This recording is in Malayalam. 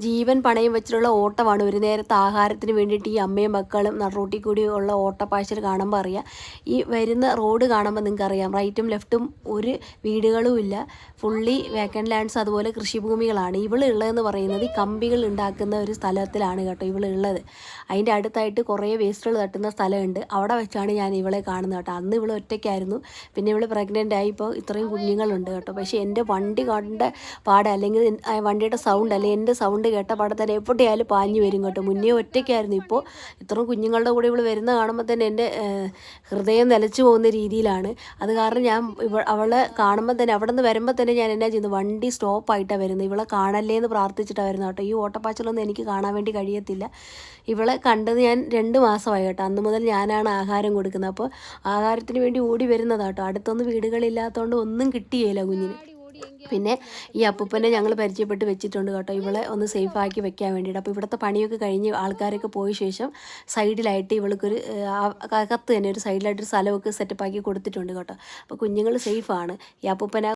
ജീവൻ പണയം വെച്ചിട്ടുള്ള ഓട്ടമാണ്. ഒരു നേരത്തെ ആഹാരത്തിന് വേണ്ടിയിട്ട് ഈ അമ്മയും മക്കളും നടുറോട്ടിൽ കൂടി ഉള്ള ഓട്ടപ്പാശൽ കാണുമ്പോൾ അറിയാം. ഈ വരുന്ന റോഡ് കാണുമ്പോൾ നിങ്ങൾക്ക് അറിയാം. റൈറ്റും ലെഫ്റ്റും ഒരു വീടുകളും ഇല്ല. ഫുള്ളി വേക്കൻഡ് ലാൻഡ്സ് അതുപോലെ കൃഷിഭൂമികളാണ്. ഇവളുള്ളതെന്ന് പറയുന്നത് ഈ കമ്പികൾ ഉണ്ടാക്കുന്ന ഒരു സ്ഥലത്തിലാണ് കേട്ടോ ഇവളുള്ളത് അതിന്റെ അടുത്തായിട്ട് കുറേ വേസ്റ്റുകൾ തട്ടുന്ന സ്ഥലമുണ്ട്. അവിടെ വെച്ചാണ് ഞാൻ ഇവളെ കാണുന്നത് കേട്ടോ. അന്ന് ഇവൾ ഒറ്റയ്ക്കായിരുന്നു. പിന്നെ ഇവൾ പ്രഗ്നന്റ് ആയി. ഇപ്പോൾ ഇത്രയും കുഞ്ഞുങ്ങളുണ്ട് കേട്ടോ. പക്ഷേ എന്റെ വണ്ടി കണ്ട പാടെ അല്ലെങ്കിൽ വണ്ടിയുടെ സൗണ്ട് അല്ലെങ്കിൽ എന്റെ സൗണ്ട് കേട്ട പാടെ തന്നെ എവിടെയായാലും പാഞ്ഞു വരും കേട്ടോ. മുന്നേ ഒറ്റയ്ക്കായിരുന്നു ഇപ്പോൾ ഇത്രയും കുഞ്ഞുങ്ങളുടെ കൂടെ ഇവൾ വരുന്ന കാണുമ്പോൾ തന്നെ എന്റെ ഹൃദയം നിലച്ചു പോകുന്ന രീതിയിലാണ്. അത് കാരണം ഞാൻ ഇവ അവളെ കാണുമ്പോൾ തന്നെ അവിടെ നിന്ന് വരുമ്പോൾ തന്നെ ഞാൻ എന്നാ ചെയ്യുന്നു? വണ്ടി സ്റ്റോപ്പായിട്ടാണ് വരുന്നത് ഇവളെ കാണല്ലേ എന്ന് പ്രാർത്ഥിച്ചിട്ടാണ് വരുന്നത് കേട്ടോ. ഈ ഓട്ടപ്പാച്ചിലൊന്നും എനിക്ക് കാണാൻ വേണ്ടി കഴിയത്തില്ല. ഇവളെ കണ്ടത് ഞാൻ രണ്ട് മാസമായി കേട്ടോ. അന്ന് മുതൽ ഞാനാണ് ആഹാരം കൊടുക്കുന്നത്. അപ്പോൾ ആഹാരത്തിന് വേണ്ടി ഓടി വരുന്നതാട്ടോ അടുത്തൊന്നും വീടുകളില്ലാത്തതുകൊണ്ട് ഒന്നും കിട്ടിയില്ല കുഞ്ഞിന്. പിന്നെ ഈ അപ്പൂപ്പനെ ഞങ്ങൾ പരിചയപ്പെട്ട് വെച്ചിട്ടുണ്ട് കേട്ടോ. ഇവളെ ഒന്ന് സേഫ് ആക്കി വെക്കാൻ വേണ്ടിയിട്ട്. അപ്പോൾ ഇവിടുത്തെ പണിയൊക്കെ കഴിഞ്ഞ് ആൾക്കാരൊക്കെ പോയ ശേഷം സൈഡിലായിട്ട് ഇവൾക്കൊരു അകത്ത് തന്നെ ഒരു സൈഡിലായിട്ടൊരു സ്ഥലമൊക്കെ സെറ്റപ്പ് ആക്കി കൊടുത്തിട്ടുണ്ട് കേട്ടോ. അപ്പോൾ കുഞ്ഞുങ്ങൾ സേഫാണ് ഈ അപ്പൂപ്പന